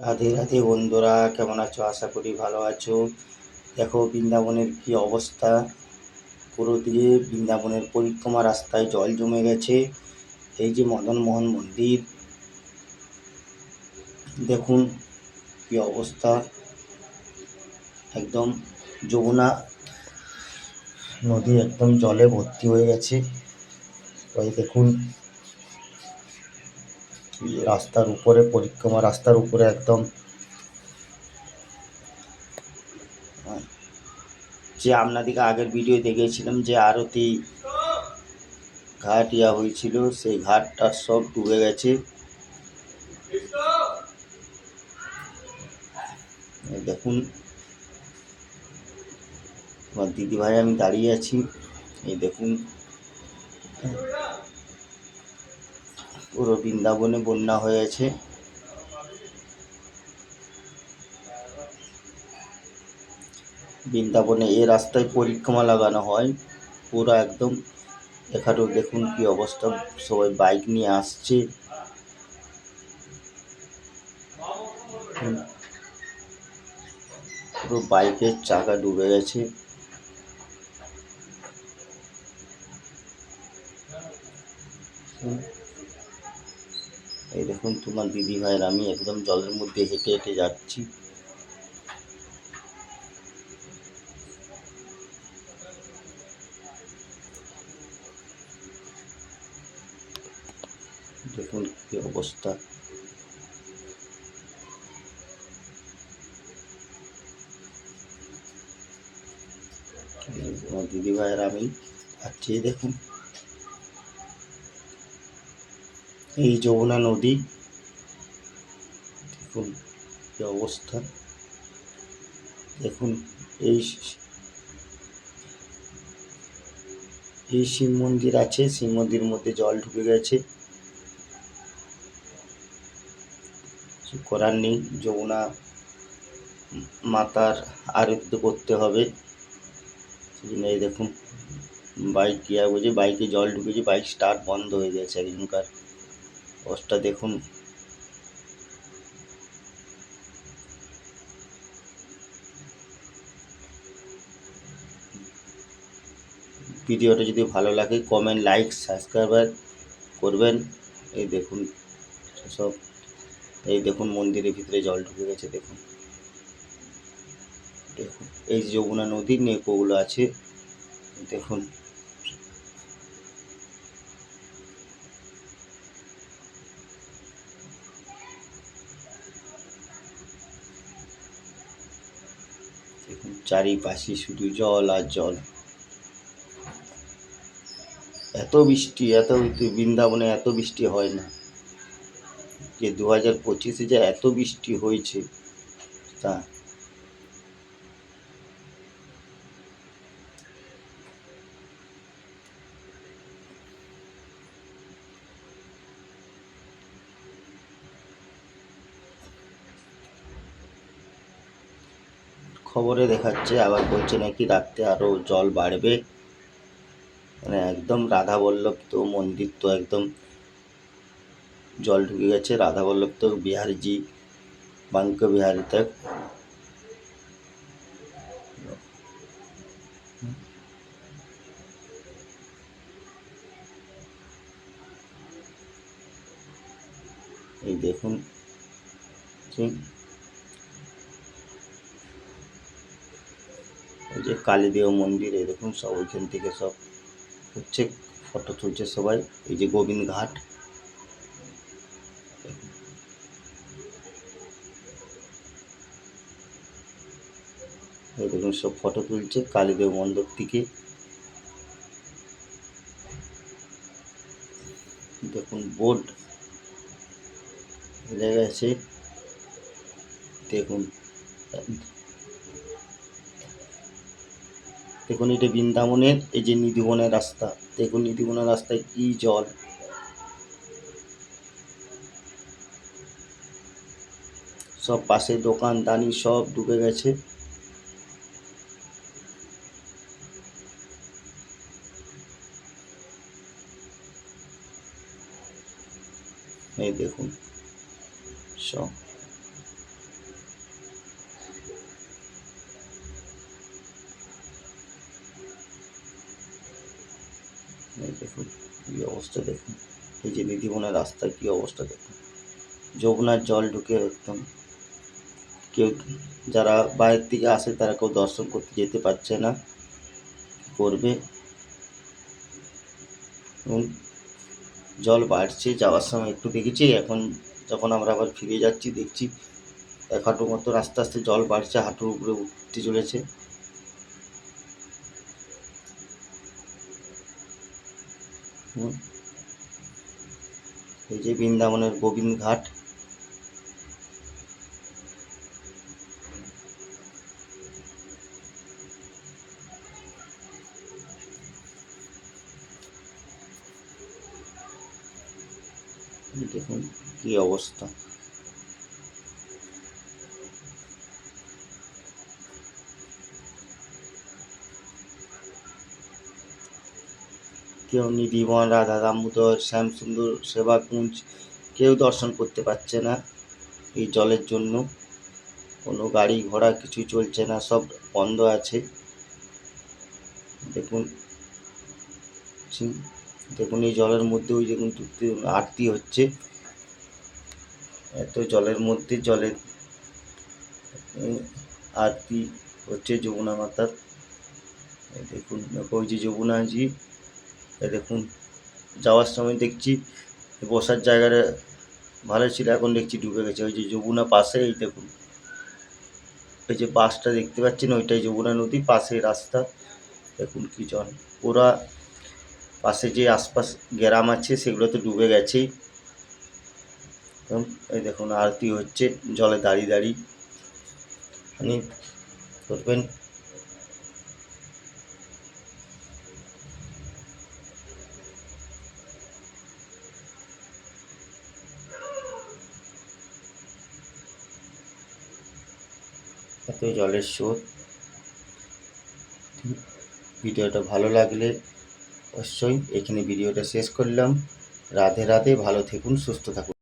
রাধে রাধে বন্ধুরা, কেমন আছো? আশা করি ভালো আছো। দেখো, বৃন্দাবনের কি অবস্থা? পুরো দিয়ে বৃন্দাবনের পরিক্রমা রাস্তায় জল জমে গেছে। এই যে মদন মোহন মন্দির, দেখুন কি অবস্থা। একদম যমুনা নদী একদম জলে ভর্তি হয়ে গেছে। ওই দেখুন রাস্তার উপরে, পরিক্রমা রাস্তার উপরে একদম। যে আপনাদিকে আগের ভিডিও দেখেছিলাম যে আরতি ঘাট ইয়া হয়েছিল, সেই ঘাটটা সব ডুবে গেছে। দেখুন, আমার দিদি ভাই আমি দাঁড়িয়ে আছি। এই দেখুন। পুরো বৃন্দাবনে বন্যা হয়েছে। বৃন্দাবনে এ রাস্তায় পরিক্রমা লাগানো হয়। পুরো একদম এখানেও দেখুন কি অবস্থা, সবাই বাইক নিয়ে আসছে। পুরো বাইকের চাকা ডুবে গেছে। এই দেখুন, তোমার দিদি ভাইয়ের আমি একদম জলের মধ্যে হেঁটে হেঁটে যাচ্ছি। দেখুন কি অবস্থা। দিদি ভাইয়ের আমি যাচ্ছি দেখুন। এই যমুনা নদী। দেখুন কি অবস্থা। দেখুন এই এই শিব মন্দির আছে, শিব মন্দির মধ্যে জল ঢুকে গেছে। করার নেই, যমুনা মাতার আরতি করতে হবে। এই দেখুন, বাইক গিয়া বুঝে বাইকে জল ঢুকেছে, বাইক স্টার্ট বন্ধ হয়ে গেছে একজনকার। পোস্টটা দেখুন। ভিডিওটা যদি ভালো লাগে কমেন্ট লাইক সাবস্ক্রাইব করবেন। এই দেখুন, সব। এই দেখুন, মন্দিরের ভিতরে জল ঢুকে গেছে, দেখুন। দেখুন, এই যমুনা নদীর নেপোগুলো আছে, দেখুন। দেখুন, চারিপাশে শুধু জল আর জল। এত বৃষ্টি, এত বৃন্দাবনে এত বৃষ্টি হয় না। যে দু হাজার পঁচিশে যে এত বৃষ্টি হয়েছে, তা খবরে দেখাচ্ছে, আবার বলছে নাকি রাত্রে আরও জল বাড়বে। মানে একদম রাধা বল্লভ তো মন্দির তো একদম জল ঢুকে গেছে। রাধা বল্লভ তো বিহারজি, বাঙ্ক বিহারি তক এই দেখুন, ঠিক। এই যে কালীদেব মন্দির দেখুন সব ওইখান থেকে সব হচ্ছে ফটো তুলছে সবাই। এই যে গোবিন্দ ঘাট। দেখুন সব ফটো তুলছে কালীদেব মন্দির থেকে। দেখুন বোর্ড লেগে আছে। দেখুন। দেখুন, এটা বৃন্দাবনের, এই যে নিধিবনের রাস্তা। দেখুন, নিধিবনের রাস্তায় কি জল। সব পাশে দোকান, দানি সব ডুবে গেছে। এই দেখুন, সব। এই দেখুন, কী অবস্থা দেখুন। এই যে নিধিবনের রাস্তায় কী অবস্থা দেখুন। যমুনার জল ঢুকে একদম কেউ যারা বাইরের থেকে আসে, তারা কেউ দর্শন করতে যেতে পারছে না। করবে? জল বাড়ছে যাওয়ার সময় একটু দেখেছি, এখন যখন আমরা আবার ফিরে যাচ্ছি, দেখছি এক হাঁটু মতো আস্তে আস্তে জল বাড়ছে, হাঁটুর উপরে উঠতে চলেছে। এই যে বৃন্দাবনের গোবিন্দ ঘাট। দেখুন কি অবস্থা। কেউ নিধিবন রাধা দামোদর, শ্যামসুন্দর, সেবাকুঞ্জ, কেউ দর্শন করতে পারছে না এই জলের জন্য। কোনো গাড়ি ঘোড়া কিছুই চলছে না, সব বন্ধ আছে। দেখুন দেখুন এই জলের মধ্যে ওই দেখুন আরতি হচ্ছে। এত জলের মধ্যে জলের আরতি হচ্ছে যমুনা মাতার। দেখুন, ওই যে যমুনাজি দেখুন, যাওয়ার সময় দেখছি বসার জায়গাটা ভালো ছিল, এখন দেখছি ডুবে গেছে। ওই যে যমুনা পাশে, এই দেখুন। ওই যে বাসটা দেখতে পাচ্ছেন ওইটাই যমুনা নদী, পাশে রাস্তা। দেখুন কি জল ওরা পাশে যে আশপাশ গ্রাম আছে সেগুলো তো ডুবে গেছেই এই দেখুন, আরতি হচ্ছে, জলে দাঁড়িয়ে দাঁড়িয়ে। আপনি করবেন এত জলের স্রোত। ভিডিওটা ভালো লাগলে অবশ্যই এখানে ভিডিওটা শেষ করলাম। রাধে রাধে, ভালো থাকুন, সুস্থ থাকুন।